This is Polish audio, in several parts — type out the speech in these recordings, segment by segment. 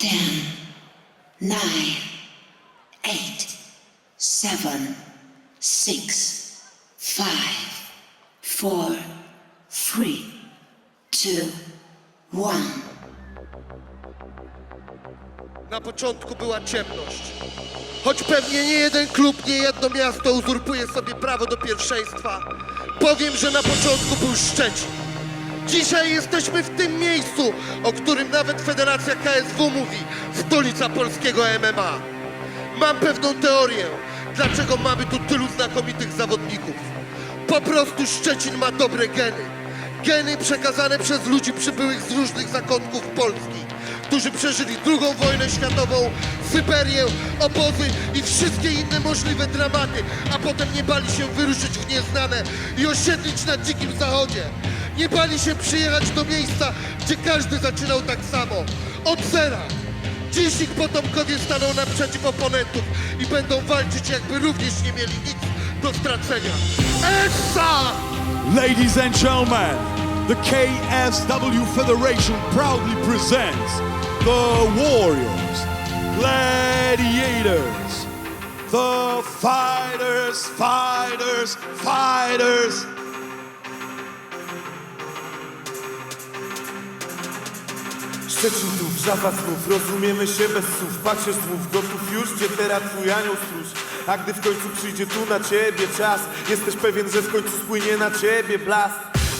ten, nine, eight, seven, six, five, four, three, two, one. Na początku była ciemność. Choć pewnie nie jeden klub, nie jedno miasto uzurpuje sobie prawo do pierwszeństwa, powiem, że na początku był Szczecin. Dzisiaj jesteśmy w tym miejscu, o którym nawet Federacja KSW mówi, stolica polskiego MMA. Mam pewną teorię, dlaczego mamy tu tylu znakomitych zawodników. Po prostu Szczecin ma dobre geny. Geny przekazane przez ludzi przybyłych z różnych zakątków Polski, którzy przeżyli II wojnę światową, Syberię, obozy i wszystkie inne możliwe dramaty, a potem nie bali się wyruszyć w nieznane i osiedlić na dzikim zachodzie. Nie bali się przyjechać do miejsca, gdzie każdy zaczynał tak samo, od zera. Dziś ich potomkowie staną naprzeciw oponentów i będą walczyć, jakby również nie mieli nic do stracenia. Essa! Ladies and gentlemen, the KSW Federation proudly presents the Warriors, Gladiators, the Fighters, Fighters, Fighters. Wrzawa znów, rozumiemy się bez słów. Patrzę słów, gotów. Już, gdzie teraz twój anioł stróż. A gdy w końcu przyjdzie tu na ciebie czas Jesteś pewien, że w końcu spłynie na ciebie blask.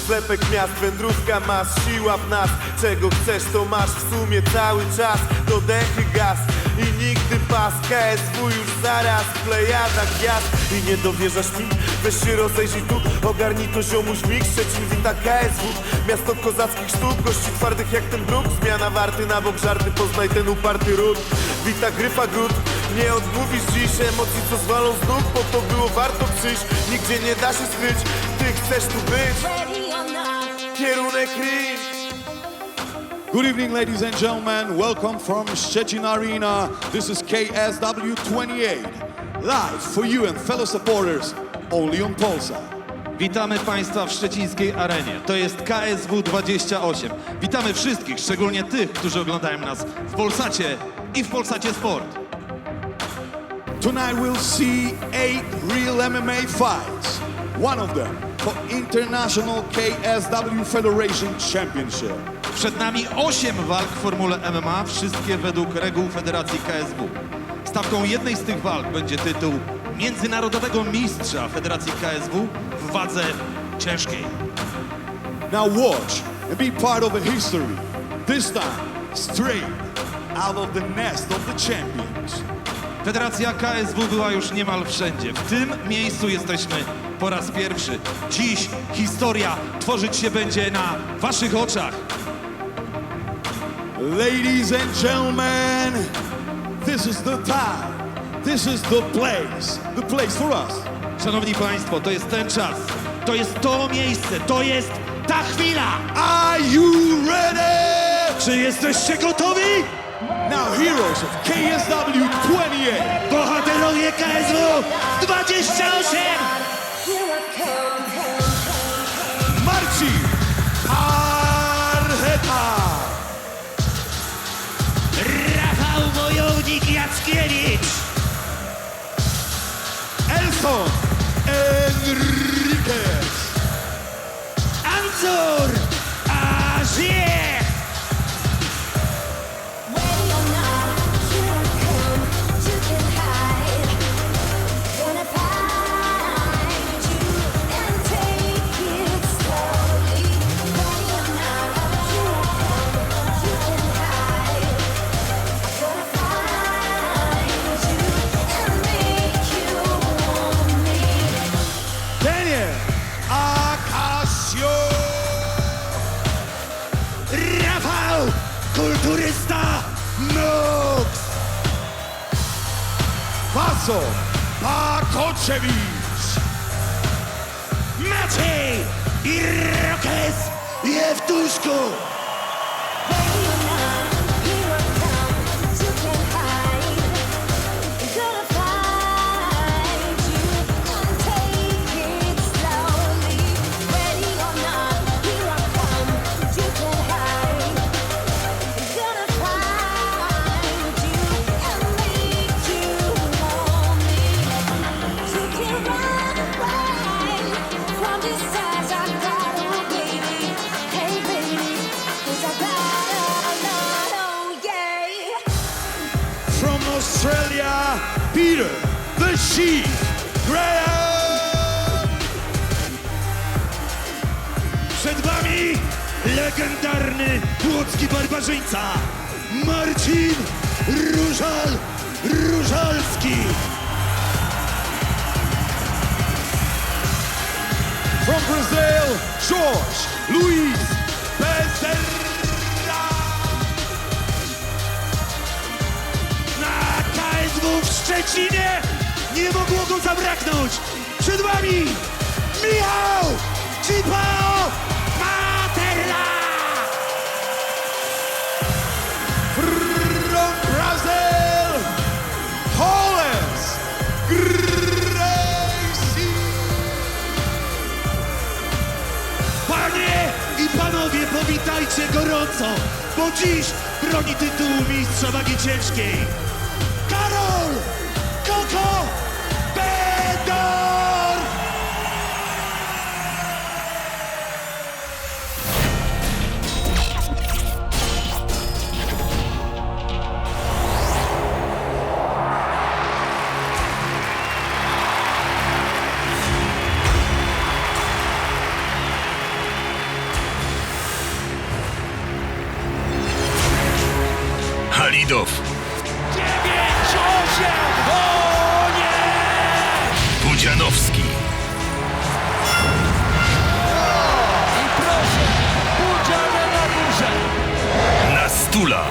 Zlepek miast, wędrówka masz, siła w nas. Czego chcesz, to masz w sumie cały czas. Do dechy gaz i nigdy pas KSW już zaraz, plejada gwiazd. I nie dowierzasz mi? Weź się rozejrzyj tu, ogarnij to ziomuś mig Szczecin wita KSW, miasto kozackich sztuk Gości twardych jak ten bruk, zmiana warty na bok żarty Poznaj ten uparty ród, wita gryfa gród Nie odmówisz dziś. Emocji, co zwalą z nóg Po to było warto przyjść, nigdzie nie da się skryć Ty chcesz tu być, kierunek ring Good evening, ladies and gentlemen. Welcome from Szczecin Arena. This is KSW 28, live for you and fellow supporters, only on Pulsar. Witamy Państwa w szczecińskiej arenie. To jest KSW 28. Witamy wszystkich, szczególnie tych, którzy oglądają nas w Polsacie i w Polsacie Sport. Tonight we'll see eight real MMA fights. One of them for International KSW Federation Championship. Przed nami 8 walk w Formule MMA, wszystkie według reguł Federacji KSW. Stawką jednej z tych walk będzie tytuł Międzynarodowego Mistrza Federacji KSW w wadze ciężkiej. Now watch and be part of a history. This time, straight out of the nest of the champions. Federacja KSW była już niemal wszędzie. W tym miejscu jesteśmy po raz pierwszy. Dziś historia tworzyć się będzie na waszych oczach. Ladies and gentlemen, this is the time. This is the place. The place for us. Szanowni Państwo, to jest ten czas. To jest to miejsce. To jest ta chwila. Are you ready? Czy jesteście gotowi? Now, heroes of KSW 28. Bohaterowie KSW 28! Wojownik Jackiewicz! Elson Enriquez. Anzur Kulturysta Nux! Vaso Bakoczewicz. Maciej Irokes Jewtuszku! Australia, Peter the Sheep Graham! Przed wami legendarny płocki barbarzyńca Marcin Różal Różalski. From Brazil, George Luis W Szczecinie nie mogło go zabraknąć. Przed wami Michał Cipao Materla. From Brazil, Hollands, Gracie! Panie i panowie, powitajcie gorąco, bo dziś broni tytułu mistrza wagi ciężkiej. Halidow, Dziewięć, osiem, o nie! Pudzianowski, Udziale na górze! Nastula,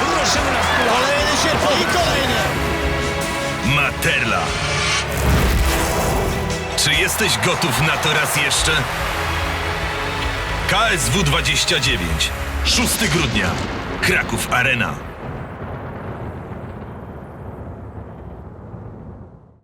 Proszę na Kolejny się i kolejny! Materla. Czy jesteś gotów na to raz jeszcze? KSW 29, 6 grudnia, Kraków Arena.